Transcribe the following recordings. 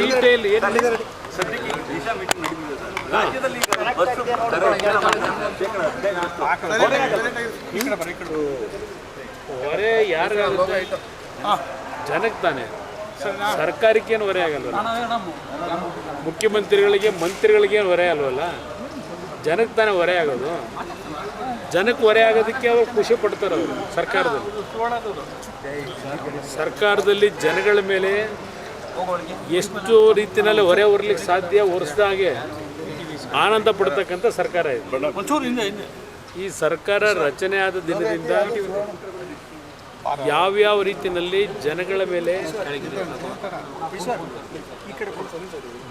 Detail ಏನು ಸದ್ಯಕ್ಕೆ ಈಗ ದಿಶಾ ಮೀಟಿಂಗ್ ನಡೀತಿದೆ ಸರ್ ರಾಜ್ಯದಲ್ಲಿ ಈಗ ಬಸ್ ದರ ಹೆಚ್ಚಳ ಮಾಡಿದ್ರೆ ಶೇಕಡ ಹದಿನೈದರಷ್ಟು ಹೊರೆ ಯಾರು ಜನಕ್ಕೆ ತಾನೆ ಸರ್ಕಾರಕ್ಕೇನು ಹೊರೆ ಆಗಲ್ವಲ್ಲ ಮುಖ್ಯಮಂತ್ರಿಗಳಿಗೆ ಮಂತ್ರಿಗಳಿಗೇನು ಹೊರೆ ಅಲ್ವಲ್ಲ ಜನಕ್ಕೆ ತಾನೆ ಹೊರೆ ಆಗೋದು ಜನಕ್ಕೆ ಹೊರೆ ಆಗೋದಕ್ಕೆ ಅವ್ರು ಖುಷಿ ಪಡ್ತಾರೆ ಅವರು ಸರ್ಕಾರದಲ್ಲಿ ಸರ್ಕಾರದಲ್ಲಿ ಜನಗಳ ಮೇಲೆ ಎಷ್ಟು ರೀತಿಯಲ್ಲಿ ಹೊರೆ ಹೊರಲಿಕ್ಕೆ ಸಾಧ್ಯ? ಹೊರಿಸ್ದ ಹಾಗೆ ಆನಂದ ಪಡ್ತಕ್ಕಂಥ ಸರ್ಕಾರ ಇದೆ. ಈ ಸರ್ಕಾರ ರಚನೆ ಆದ ದಿನದಿಂದ ಯಾವ್ಯಾವ ರೀತಿಯಲ್ಲಿ ಜನಗಳ ಮೇಲೆ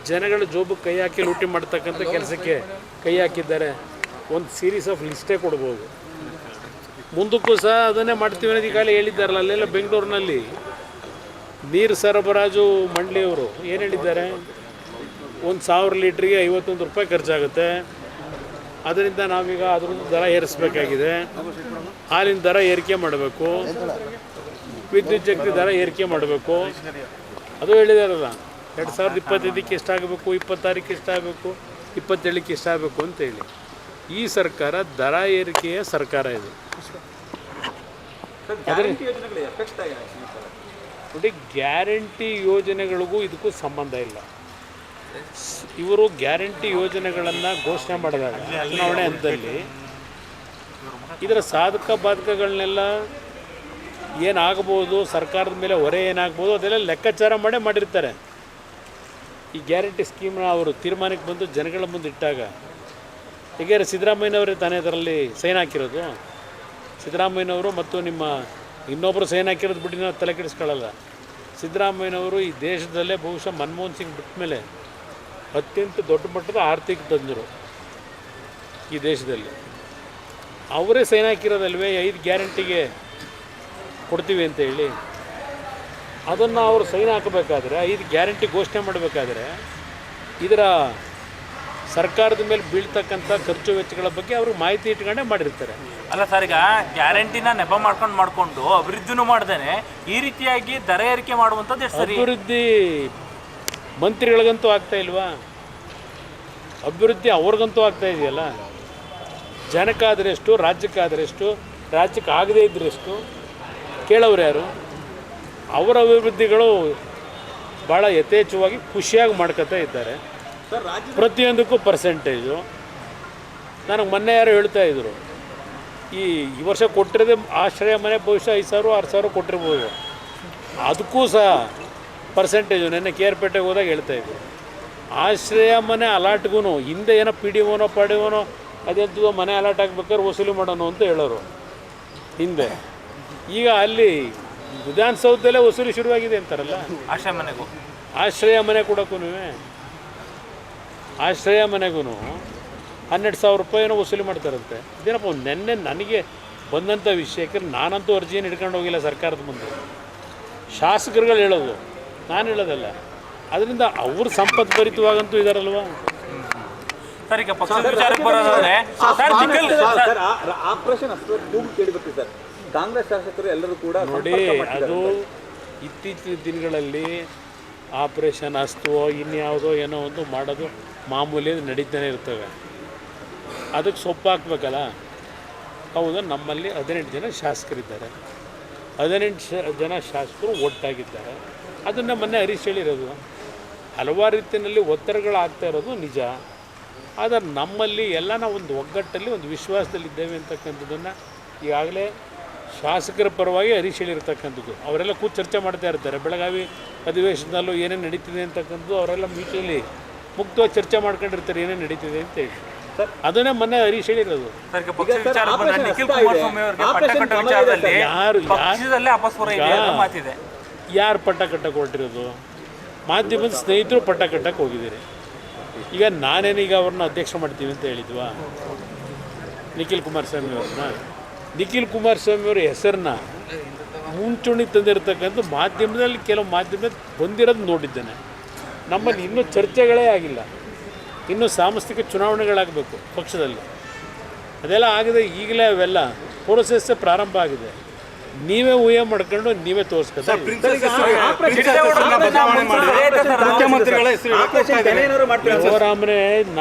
ಜನಗಳ ಜೋಬು ಕೈ ಹಾಕಿ ಲೂಟಿ ಮಾಡ್ತಕ್ಕಂಥ ಕೆಲಸಕ್ಕೆ ಕೈ ಹಾಕಿದ್ದಾರೆ. ಒಂದು ಸೀರೀಸ್ ಆಫ್ ಲಿಸ್ಟೇ ಕೊಡ್ಬೋದು. ಮುಂದಕ್ಕೂ ಸಹ ಅದನ್ನೇ ಮಾಡ್ತೀವಿ ಅನ್ನೋದು ಈಗಾಗಲೇ ಹೇಳಿದ್ದಾರಲ್ಲ ಅಲ್ಲೆಲ್ಲ ಬೆಂಗಳೂರಿನಲ್ಲಿ. ನೀರು ಸರಬರಾಜು ಮಂಡಳಿಯವರು ಏನು ಹೇಳಿದ್ದಾರೆ? ಒಂದು ಸಾವಿರ ಲೀಟ್ರಿಗೆ ಐವತ್ತೊಂದು ರೂಪಾಯಿ ಖರ್ಚಾಗುತ್ತೆ. ಅದರಿಂದ ನಾವೀಗ ಅದ್ರದ್ದು ದರ ಏರಿಸಬೇಕಾಗಿದೆ. ಹಾಲಿನ ದರ ಏರಿಕೆ ಮಾಡಬೇಕು. ವಿದ್ಯುತ್ ಶಕ್ತಿ ದರ ಏರಿಕೆ ಮಾಡಬೇಕು. ಅದು ಹೇಳಿದಾರಲ್ಲ, ಎರಡು ಸಾವಿರದ ಇಪ್ಪತ್ತೈದಕ್ಕೆ ಎಷ್ಟಾಗಬೇಕು, ಇಪ್ಪತ್ತಾರಕ್ಕೆ ಎಷ್ಟಾಗಬೇಕು, ಇಪ್ಪತ್ತೇಳಕ್ಕೆ ಎಷ್ಟಾಗಬೇಕು ಅಂತೇಳಿ ಈ ಸರ್ಕಾರ ದರ ಏರಿಕೆಯ ಸರ್ಕಾರ ಇದು. ನೋಡಿ, ಗ್ಯಾರಂಟಿ ಯೋಜನೆಗಳಿಗೂ ಇದಕ್ಕೂ ಸಂಬಂಧ ಇಲ್ಲ. ಇವರು ಗ್ಯಾರಂಟಿ ಯೋಜನೆಗಳನ್ನು ಘೋಷಣೆ ಮಾಡಿದಾಗ, ಚುನಾವಣೆ ಹಂತದಲ್ಲಿ ಇದರ ಸಾಧಕ ಬಾಧಕಗಳನ್ನೆಲ್ಲ ಏನಾಗ್ಬೋದು, ಸರ್ಕಾರದ ಮೇಲೆ ಹೊರೆ ಏನಾಗ್ಬೋದು, ಅದೆಲ್ಲ ಲೆಕ್ಕಾಚಾರ ಮಾಡೇ ಮಾಡಿರ್ತಾರೆ. ಈ ಗ್ಯಾರಂಟಿ ಸ್ಕೀಮ್ನ ಅವರು ತೀರ್ಮಾನಕ್ಕೆ ಬಂದು ಜನಗಳ ಮುಂದೆ ಇಟ್ಟಾಗ, ಈಗ ಸಿದ್ದರಾಮಯ್ಯನವರೇ ತಾನೇ ಅದರಲ್ಲಿ ಸೈನ್ ಹಾಕಿರೋದು? ಸಿದ್ದರಾಮಯ್ಯನವರು ಮತ್ತು ನಿಮ್ಮ ಇನ್ನೊಬ್ಬರು ಸೈನ್ ಹಾಕಿರೋದು ಬಿಟ್ಟು ನಾವು ತಲೆ ಕೆಡಿಸ್ಕೊಳ್ಳಲ್ಲ. ಸಿದ್ದರಾಮಯ್ಯನವರು ಈ ದೇಶದಲ್ಲೇ ಬಹುಶಃ ಮನಮೋಹನ್ ಸಿಂಗ್ ಬಿಟ್ಟ ಮೇಲೆ ಅತ್ಯಂತ ದೊಡ್ಡ ಮಟ್ಟದ ಆರ್ಥಿಕ ತಜ್ಞರು ಈ ದೇಶದಲ್ಲಿ. ಅವರೇ ಸೈನ್ ಹಾಕಿರೋದಲ್ವೇ? ಐದು ಗ್ಯಾರಂಟಿಗೆ ಕೊಡ್ತೀವಿ ಅಂತ ಹೇಳಿ. ಅದನ್ನು ಅವರು ಸೈನ್ ಹಾಕಬೇಕಾದ್ರೆ, ಐದು ಗ್ಯಾರಂಟಿ ಘೋಷಣೆ ಮಾಡಬೇಕಾದ್ರೆ ಇದರ ಸರ್ಕಾರದ ಮೇಲೆ ಬೀಳ್ತಕ್ಕಂಥ ಖರ್ಚು ವೆಚ್ಚಗಳ ಬಗ್ಗೆ ಅವರು ಮಾಹಿತಿ ಇಟ್ಕೊಂಡೇ ಮಾಡಿರ್ತಾರೆ. ಅಲ್ಲ ಸರ್ ಈಗ ಗ್ಯಾರಂಟಿನ ನೆಪ ಮಾಡ್ಕೊಂಡು ಮಾಡಿಕೊಂಡು ಅಭಿವೃದ್ಧಿನೂ ಮಾಡ್ದೇನೆ ಈ ರೀತಿಯಾಗಿ ದರ ಏರಿಕೆ ಮಾಡುವಂಥದ್ದು ಎಷ್ಟು ಸರಿ? ಅಭಿವೃದ್ಧಿ ಮಂತ್ರಿಗಳಿಗಂತೂ ಆಗ್ತಾ ಇಲ್ವಾ? ಅಭಿವೃದ್ಧಿ ಅವ್ರಿಗಂತೂ ಆಗ್ತಾ ಇದೆಯಲ್ಲ? ಜನಕ್ಕಾದ್ರೆ ಎಷ್ಟು ರಾಜ್ಯಕ್ಕಾದ್ರೆ ಎಷ್ಟು ರಾಜ್ಯಕ್ಕೆ ಆಗದೇ ಇದ್ದರೆಷ್ಟು ಕೇಳೋರು ಯಾರು? ಅವರ ಅಭಿವೃದ್ಧಿಗಳು ಭಾಳ ಯಥೇಚ್ಛವಾಗಿ ಖುಷಿಯಾಗಿ ಮಾಡ್ಕೊತಾ ಇದ್ದಾರೆ. ಪ್ರತಿಯೊಂದಕ್ಕೂ ಪರ್ಸೆಂಟೇಜು ನನಗೆ ಮೊನ್ನೆ ಯಾರು ಹೇಳ್ತಾ ಇದ್ರು ಈ ಈ ವರ್ಷ ಕೊಟ್ಟಿರೋದೇ ಆಶ್ರಯ ಮನೆ ಬಹುಶಃ ಐದು ಸಾವಿರ ಆರು ಸಾವಿರ ಕೊಟ್ಟಿರ್ಬೋದು. ಅದಕ್ಕೂ ಸಹ ಪರ್ಸೆಂಟೇಜು ನೆನ್ನೆ ಕೆ ಆರ್ ಪೇಟೆಗೆ ಹೋದಾಗ ಹೇಳ್ತಾ ಇದ್ರು. ಆಶ್ರಯ ಮನೆ ಅಲಾಟ್ಗೂ ಹಿಂದೆ ಏನೋ ಪಿ ಡಿ ಓನೋ ಪಡಿ ಓನೋ ಅದೆಂತದೋ ಮನೆ ಅಲಾಟ್ ಆಗ್ಬೇಕಾದ್ರೆ ವಸೂಲಿ ಮಾಡೋಣ ಅಂತ ಹೇಳೋರು. ಹಿಂದೆ. ಈಗ ಅಲ್ಲಿ ವಿಧಾನಸೌಧದಲ್ಲೇ ವಸೂಲಿ ಶುರುವಾಗಿದೆ ಅಂತಾರಲ್ಲ? ಆಶ್ರಯ ಮನೆಗೂ. ಆಶ್ರಯ ಮನೆ ಕೊಡೋಕ್ಕೂ ಆಶ್ರಯ ಮನೆಗೂ ಹನ್ನೆರಡು ಸಾವಿರ ರೂಪಾಯಿನೂ ವಸೂಲಿ ಮಾಡ್ತಾರಂತೆ. ಇದೇನಪ್ಪ ನೆನ್ನೆ ನನಗೆ ಬಂದಂಥ ವಿಷಯಕ್ಕೆ ನಾನಂತೂ ಅರ್ಜಿಯನ್ನು ಹಿಡ್ಕೊಂಡು ಹೋಗಿಲ್ಲ ಸರ್ಕಾರದ ಮುಂದೆ. ಶಾಸಕರುಗಳು ಹೇಳೋದು ನಾನು ಹೇಳೋದಲ್ಲ. ಅದರಿಂದ ಅವ್ರ ಸಂಪತ್ತು ಭರಿತವಾಗಂತೂ ಇದಾರಲ್ವ? ಸರ್ ಈಗ ಪಕ್ಷದ ವಿಚಾರಕ್ಕೆ ಬರೋದಾದ್ರೆ ಆಪರೇಷನ್ ಅಷ್ಟು ಸರ್. ಕಾಂಗ್ರೆಸ್ ಶಾಸಕರು ಎಲ್ಲರೂ ಕೂಡ ನೋಡಿ ಅದು ಇತ್ತೀಚಿನ ದಿನಗಳಲ್ಲಿ ಆಪರೇಷನ್ ಅಸ್ತುವೋ ಇನ್ಯಾವುದೋ ಏನೋ ಒಂದು ಮಾಡೋದು ಮಾಮೂಲಿ ನಡೀತಾನೆ ಇರ್ತವೆ. ಅದಕ್ಕೆ ಸೊಪ್ಪು ಹಾಕ್ಬೇಕಲ್ಲ ಹೌದು, ನಮ್ಮಲ್ಲಿ ಹದಿನೆಂಟು ಜನ ಶಾಸಕರಿದ್ದಾರೆ. ಹದಿನೆಂಟು ಶ- ಜನ ಶಾಸಕರು ಒಟ್ಟಾಗಿದ್ದಾರೆ. ಅದನ್ನು ಮೊನ್ನೆ ಹರೀಶ್ ಹೇಳಿರೋದು ಹಲವಾರು ರೀತಿಯಲ್ಲಿ ಒತ್ತಡಗಳು ಆಗ್ತಾ ಇರೋದು ನಿಜ. ಆದರೆ ನಮ್ಮಲ್ಲಿ ಎಲ್ಲ ನಾವು ಒಂದು ಒಗ್ಗಟ್ಟಲ್ಲಿ, ಒಂದು ವಿಶ್ವಾಸದಲ್ಲಿದ್ದೇವೆ ಅಂತಕ್ಕಂಥದ್ದನ್ನು ಈಗಾಗಲೇ ಶಾಸಕರ ಪರವಾಗಿ ಹರೀಶ್ ಹೇಳಿರ್ತಕ್ಕಂಥದ್ದು ಅವರೆಲ್ಲ ಕೂತು ಚರ್ಚೆ ಮಾಡ್ತಾ ಇರ್ತಾರೆ. ಬೆಳಗಾವಿ ಅಧಿವೇಶನದಲ್ಲೂ ಏನೇನು ನಡೀತಿದೆ ಅಂತಕ್ಕಂಥದ್ದು ಅವರೆಲ್ಲ ಮೀಟಲ್ಲಿ ಮುಕ್ತವಾಗಿ ಚರ್ಚೆ ಮಾಡ್ಕೊಂಡಿರ್ತಾರೆ ಏನೇನು ನಡೀತಿದೆ ಅಂತ ಹೇಳಿ. ಅದನ್ನೇ ಮೊನ್ನೆ ಹರೀಶ್ ಹೇಳಿರೋದು. ಯಾರು ಯಾರು? ಪಟ್ಟ ಕಟ್ಟಕ್ಕೆ ಹೊರಟಿರೋದು ಮಾಧ್ಯಮದ ಸ್ನೇಹಿತರು ಪಟ್ಟ ಕಟ್ಟಕ್ಕೆ ಹೋಗಿದ್ದೀರಿ. ಈಗ ನಾನೇನೀಗ ಅವ್ರನ್ನ ಅಧ್ಯಕ್ಷ ಮಾಡ್ತೀವಿ ಅಂತ ಹೇಳಿದ್ವಾ? ನಿಖಿಲ್ ಕುಮಾರಸ್ವಾಮಿ ಅವ್ರನ್ನ? ನಿಖಿಲ್ ಕುಮಾರಸ್ವಾಮಿ ಅವರ ಹೆಸರನ್ನ ಮುಂಚೂಣಿ ತಂದಿರತಕ್ಕಂಥ ಮಾಧ್ಯಮದಲ್ಲಿ ಕೆಲವು ಮಾಧ್ಯಮದಲ್ಲಿ ಬಂದಿರೋದು ನೋಡಿದ್ದೇನೆ. ನಮ್ಮಲ್ಲಿ ಇನ್ನೂ ಚರ್ಚೆಗಳೇ ಆಗಿಲ್ಲ. ಇನ್ನೂ ಸಾಂಸ್ಥಿಕ ಚುನಾವಣೆಗಳಾಗಬೇಕು ಪಕ್ಷದಲ್ಲಿ. ಅದೆಲ್ಲ ಆಗಿದೆ ಈಗಲೇ ಅವೆಲ್ಲ ಪ್ರೋಸೆಸ್ಸೇ ಪ್ರಾರಂಭ ಆಗಿದೆ. ನೀವೇ ಊಹೆ ಮಾಡ್ಕೊಂಡು ನೀವೇ ತೋರಿಸ್ಕೊತಾರೆ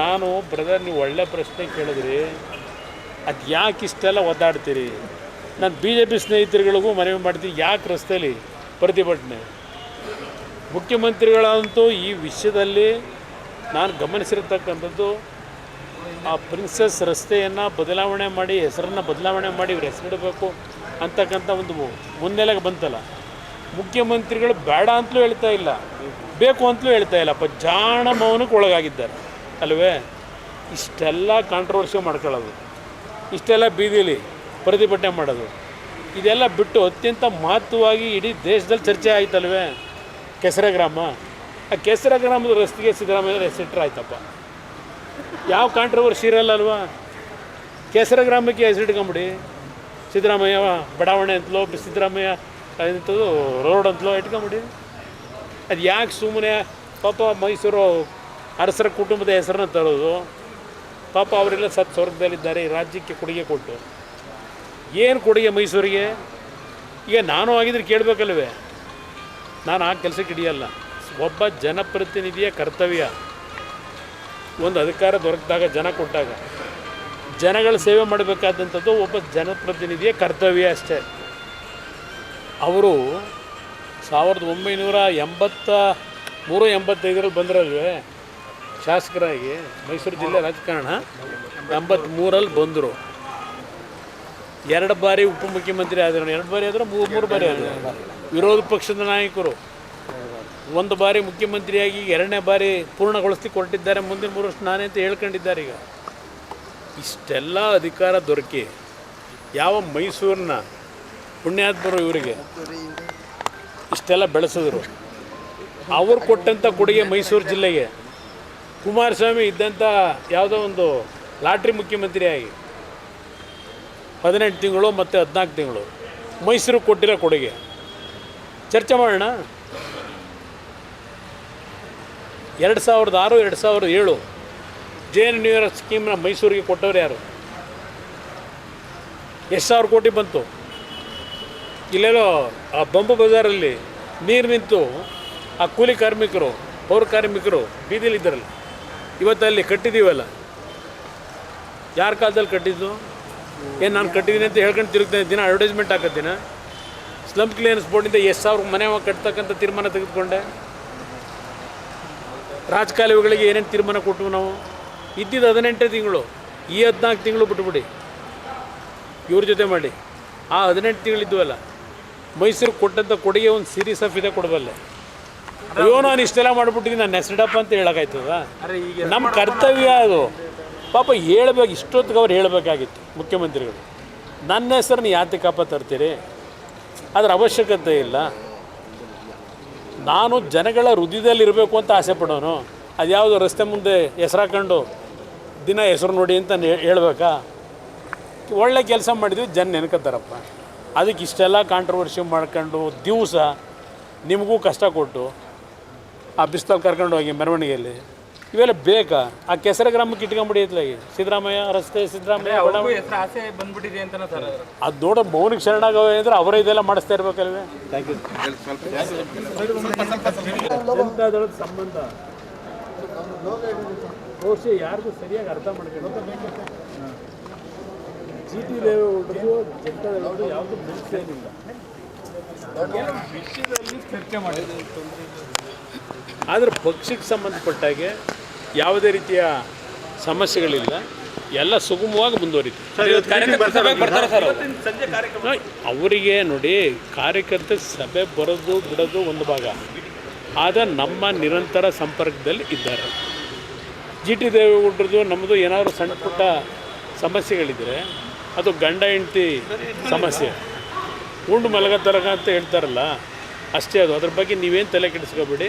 ನಾನು ಬ್ರದರ್ ನೀವು ಒಳ್ಳೆ ಪ್ರಶ್ನೆ ಕೇಳಿದ್ರಿ. ಅದು ಯಾಕೆ ಇಷ್ಟೆಲ್ಲ ಒದ್ದಾಡ್ತೀರಿ? ನಾನು ಬಿ ಜೆ ಪಿ ಸ್ನೇಹಿತರುಗಳಿಗೂ ಮನವಿ ಮಾಡ್ತೀನಿ ಯಾಕೆ ರಸ್ತೆಯಲ್ಲಿ ಪ್ರತಿಭಟನೆ? ಮುಖ್ಯಮಂತ್ರಿಗಳಂತೂ ಈ ವಿಷಯದಲ್ಲಿ ನಾನು ಗಮನಿಸಿರ್ತಕ್ಕಂಥದ್ದು, ಆ ಪ್ರಿನ್ಸಸ್ ರಸ್ತೆಯನ್ನು ಬದಲಾವಣೆ ಮಾಡಿ, ಹೆಸರನ್ನು ಬದಲಾವಣೆ ಮಾಡಿ ಇವ್ರ ಹೆಸರಿಡಬೇಕು ಅಂತಕ್ಕಂಥ ಒಂದು ಮುನ್ನೆಲೆಗೆ ಬಂತಲ್ಲ. ಮುಖ್ಯಮಂತ್ರಿಗಳು ಬೇಡ ಅಂತಲೂ ಹೇಳ್ತಾ ಇಲ್ಲ, ಬೇಕು ಅಂತಲೂ ಹೇಳ್ತಾ ಇಲ್ಲ ಜಾಣ ಮೌನಕ್ಕೆ ಒಳಗಾಗಿದ್ದಾರೆ, ಅಲ್ವೇ? ಇಷ್ಟೆಲ್ಲ ಕಾಂಟ್ರವರ್ಸಿ ಮಾಡ್ಕೊಳ್ಳೋದು, ಇಷ್ಟೆಲ್ಲ ಬೀದಿಲಿ ಪ್ರತಿಭಟನೆ ಮಾಡೋದು, ಇದೆಲ್ಲ ಬಿಟ್ಟು ಅತ್ಯಂತ ಮಹತ್ವವಾಗಿ ಇಡೀ ದೇಶದಲ್ಲಿ ಚರ್ಚೆ ಆಯ್ತಲ್ವೇ? ಕೆಸರ ಗ್ರಾಮ. ಆ ಕೆಸರ ಗ್ರಾಮದ ರಸ್ತೆಗೆ ಸಿದ್ದರಾಮಯ್ಯ ಹೆಸರಿಟ್ರೆ ಆಯ್ತಪ್ಪ. ಯಾವ ಕಾಂಟ್ರವರ್ಸಿ ಇರಲ್ಲ ಅಲ್ವಾ? ಕೆಸರ ಗ್ರಾಮಕ್ಕೆ ಹೆಸರಿಟ್ಕೊಂಬಿಡಿ. ಸಿದ್ದರಾಮಯ್ಯ ಬಡಾವಣೆ ಅಂತಲೋ, ಸಿದ್ದರಾಮಯ್ಯ ಎಂಥದ್ದು ರೋಡ್ ಅಂತಲೋ ಇಟ್ಕೊಂಬಿಡಿ. ಅದು ಯಾಕೆ ಸುಮ್ಮನೆ ಪಾಪ ಮೈಸೂರು ಅರಸರ ಕುಟುಂಬದ ಹೆಸರನ್ನ ತರೋದು? ಪಾಪ ಅವರೆಲ್ಲ ಸತ್ ಸ್ವರ್ಗದಲ್ಲಿದ್ದಾರೆ, ಈ ರಾಜ್ಯಕ್ಕೆ ಕೊಡುಗೆ ಕೊಟ್ಟು. ಏನು ಕೊಡುಗೆ ಮೈಸೂರಿಗೆ? ಈಗ ನಾನು ಆಗಿದ್ರೆ ಕೇಳಬೇಕಲ್ವೇ? ನಾನು ಆ ಕೆಲಸಕ್ಕೆ ಹಿಡಿಯಲ್ಲ. ಒಬ್ಬ ಜನಪ್ರತಿನಿಧಿಯ ಕರ್ತವ್ಯ. ಒಂದು ಅಧಿಕಾರ ದೊರಕಿದಾಗ, ಜನ ಕೊಟ್ಟಾಗ. ಜನಗಳ ಸೇವೆ ಮಾಡಬೇಕಾದಂಥದ್ದು ಒಬ್ಬ ಜನಪ್ರತಿನಿಧಿಯ ಕರ್ತವ್ಯ ಅಷ್ಟೇ. ಅವರು ಸಾವಿರದ ಒಂಬೈನೂರ ಎಂಬತ್ತ ಮೂರು ಎಂಬತ್ತೈದರಲ್ಲಿ ಬಂದ್ರಲ್ವೇ? ಶಾಸಕರಾಗಿ ಮೈಸೂರು ಜಿಲ್ಲೆ ರಾಜಕಾರಣ ಎಂಬತ್ತ್ಮೂರಲ್ಲಿ ಬಂದರು. ಎರಡು ಬಾರಿ ಉಪಮುಖ್ಯಮಂತ್ರಿ ಆದರು, ಎರಡು ಬಾರಿ ಆದರೆ ಮೂರು ಮೂರು ಬಾರಿ ಆದರು. ವಿರೋಧ ಪಕ್ಷದ ನಾಯಕರು ಒಂದು ಬಾರಿ ಮುಖ್ಯಮಂತ್ರಿಯಾಗಿ ಎರಡನೇ ಬಾರಿ ಪೂರ್ಣಗೊಳಿಸ್ಲಿಕ್ಕೆ ಹೊರಟಿದ್ದಾರೆ ಮುಂದಿನ ಮೂರು ವರ್ಷ ನಾನೇ ಅಂತ ಹೇಳ್ಕೊಂಡಿದ್ದಾರೆ ಈಗ. ಇಷ್ಟೆಲ್ಲ ಅಧಿಕಾರ ದೊರಕಿ ಯಾವ ಮೈಸೂರಿನ ಪುಣ್ಯಾತ್ಮರು ಇವರಿಗೆ ಇಷ್ಟೆಲ್ಲ ಬೆಳೆಸಿದ್ರು. ಅವರು ಕೊಟ್ಟಂಥ ಕೊಡುಗೆ ಮೈಸೂರು ಜಿಲ್ಲೆಗೆ. ಕುಮಾರಸ್ವಾಮಿ ಇದ್ದಂಥ ಯಾವುದೋ ಒಂದು ಲಾಟ್ರಿ ಮುಖ್ಯಮಂತ್ರಿಯಾಗಿ. ಹದಿನೆಂಟು ತಿಂಗಳು ಮತ್ತು ಹದಿನಾಲ್ಕು ತಿಂಗಳು. ಮೈಸೂರು ಕೊಟ್ಟಿರೋ ಕೊಡುಗೆ. ಚರ್ಚೆ ಮಾಡೋಣ. ಎರಡು ಸಾವಿರದ ಆರು, ಎರಡು ಸಾವಿರದ ಏಳು. ಜೆ ಎನ್ ನ್ಯೂ ಇಯರ್ ಸ್ಕೀಮ್ನ ಮೈಸೂರಿಗೆ ಕೊಟ್ಟವ್ರು ಯಾರು? ಎಷ್ಟು ಸಾವಿರ ಕೋಟಿ ಬಂತು? ಇಲ್ಲೆಲ್ಲೋ ಆ ಬಂಬು ಬಜಾರಲ್ಲಿ ನೀರು ನಿಂತು ಆ ಕೂಲಿ ಕಾರ್ಮಿಕರು, ಪೌರ ಕಾರ್ಮಿಕರು ಬೀದಿಲಿದ್ದಾರಲ್ಲ. ಇವತ್ತಲ್ಲಿ ಕಟ್ಟಿದ್ದೀವಲ್ಲ. ಯಾರ ಕಾಲದಲ್ಲಿ ಕಟ್ಟಿದ್ದು? ಏನು ನಾನು ಕಟ್ಟಿದ್ದೀನಿ ಅಂತ ಹೇಳ್ಕೊಂಡು ತಿರುಗ್ತೇನೆ ದಿನ. ಅಡ್ವರ್ಟೈಸ್ಮೆಂಟ್ ಹಾಕತ್ತೀನಿ ಸ್ಲಮ್ ಕ್ಲಿಯರೆನ್ಸ್ ಬೋರ್ಡಿಂದ ಎಷ್ಟು ಸಾವಿರ ಮನೆ ಕಟ್ತಕ್ಕಂಥ ತೀರ್ಮಾನ ತೆಗೆದುಕೊಂಡೆ. ರಾಜಕಾಲುವೆಗಳಿಗೆ ಏನೇನು ತೀರ್ಮಾನ ಕೊಟ್ಟು ನಾವು? ಇದ್ದಿದ್ದು ಹದಿನೆಂಟೇ ತಿಂಗಳು ಈ ಹದಿನಾಲ್ಕು ತಿಂಗಳು ಬಿಟ್ಬಿಡಿ. ಇವ್ರ ಜೊತೆ ಮಾಡಿ. ಆ ಹದಿನೆಂಟು ತಿಂಗಳಿದ್ವಲ್ಲ ಮೈಸೂರು ಕೊಟ್ಟಂಥ ಕೊಡುಗೆ ಒಂದು ಸೀರೀಸ್ ಆಫ್ ಇದೆ ಕೊಡಬಲ್ಲೆ ಅಯ್ಯೋ ನಾನು ಇಷ್ಟೆಲ್ಲ ಮಾಡಿಬಿಟ್ಟಿದ್ದೀನಿ ನಾನು ನೆಸಡಪ್ಪ ಅಂತ ಹೇಳೋಕ್ಕಾಯ್ತದ ನಮ್ಮ ಕರ್ತವ್ಯ ಅದು. ಪಾಪ ಹೇಳ್ಬೇಕು, ಇಷ್ಟೊತ್ತಿಗೆ ಅವ್ರು ಹೇಳಬೇಕಾಗಿತ್ತು ಮುಖ್ಯಮಂತ್ರಿಗಳು. ನನ್ನ ಹೆಸರನ್ನ ಯಾತಕಪ್ಪ ತರ್ತೀರಿ ಅದರ ಅವಶ್ಯಕತೆ ಇಲ್ಲ. ನಾನು ಜನಗಳ ಹೃದಯದಲ್ಲಿರಬೇಕು ಅಂತ ಆಸೆ ಪಡೋನು. ಅದ್ಯಾವುದು ರಸ್ತೆ ಮುಂದೆ ಹೆಸ್ರು ಹಾಕೊಂಡು ದಿನ ಹೆಸರು ನೋಡಿ ಅಂತ ಹೇಳಬೇಕಾ ಹೇಳ್ಬೇಕಾ? ಒಳ್ಳೆ ಕೆಲಸ ಮಾಡಿದ್ವಿ ಜನ ನೆನ್ಕೋತಾರಪ್ಪ ಅದಕ್ಕೆ ಇಷ್ಟೆಲ್ಲ ಕಾಂಟ್ರವರ್ಸಿ ಮಾಡ್ಕೊಂಡು ದಿವಸ ನಿಮಗೂ ಕಷ್ಟ ಕೊಟ್ಟು ಆ ಬಿಸ್ತಲ್ಲಿ ಕರ್ಕೊಂಡು ಹೋಗಿ ಮೆರವಣಿಗೆಯಲ್ಲಿ ಇವೆಲ್ಲ ಬೇಕಾ? ಆ ಕೆಸರ ಗ್ರಾಮಕ್ಕೆ ಇಟ್ಕೊಂಬಿಡಿ ಇತ್ಲಾಗಿ ಸಿದ್ದರಾಮಯ್ಯ ರಸ್ತೆ ಸಿದ್ದರಾಮಯ್ಯ. ಹೆಸರು ಆಸೆ ಬಂದ್ಬಿಟ್ಟಿದೆ ಅಂತ ಸರ್ ಅದು. ನೋಡ ಮೌನಿಗೆ ಶರಣಾಗವೆ ಅಂದ್ರೆ ಅವರೇ ಇದೆಲ್ಲ ಮಾಡಿಸ್ತಾ ಇರ್ಬೇಕಲ್ವೇ? ಥ್ಯಾಂಕ್ ಯು ಜನತಾದಳದ ಸಂಬಂಧ? ಬಹುಶಃ ಯಾರಿಗೂ ಸರಿಯಾಗಿ ಅರ್ಥ ಮಾಡ್ಕೊಂಡು ಜಿ ಟಿ ದೇವೇಗೌಡರು ಜನತಾದಳದ್ದು ಯಾವುದು ಏನಿಲ್ಲ ಇಲ್ಲ. ವಿಷಯದಲ್ಲಿ ಚರ್ಚೆ ಮಾಡಿದ್ರು. ಆದರೆ ಪಕ್ಷಕ್ಕೆ ಸಂಬಂಧಪಟ್ಟಾಗೆ ಯಾವುದೇ ರೀತಿಯ ಸಮಸ್ಯೆಗಳಿಲ್ಲ. ಎಲ್ಲ ಸುಗಮವಾಗಿ ಮುಂದುವರಿತು. ಅವರಿಗೆ ನೋಡಿ ಕಾರ್ಯಕರ್ತ ಸಭೆ ಬರೋದು ಬಿಡೋದು ಒಂದು ಭಾಗ. ಆದರೆ ನಮ್ಮ ನಿರಂತರ ಸಂಪರ್ಕದಲ್ಲಿ ಇದ್ದಾರೆ. ಜಿ ಟಿ ದೇವೇಗೌಡರದು ನಮ್ಮದು ಏನಾದರೂ ಸಣ್ಣ ಪುಟ್ಟ ಸಮಸ್ಯೆಗಳಿದ್ದರೆ ಅದು ಗಂಡ ಹೆಂಡತಿ ಸಮಸ್ಯೆ. ಉಂಡು ತರಗ ಅಂತ ಹೇಳ್ತಾರಲ್ಲ ಅಷ್ಟೇ ಅದು. ಅದ್ರ ಬಗ್ಗೆ ನೀವೇನು ತಲೆ ಕೆಡಿಸ್ಕೋಬೇಡಿ.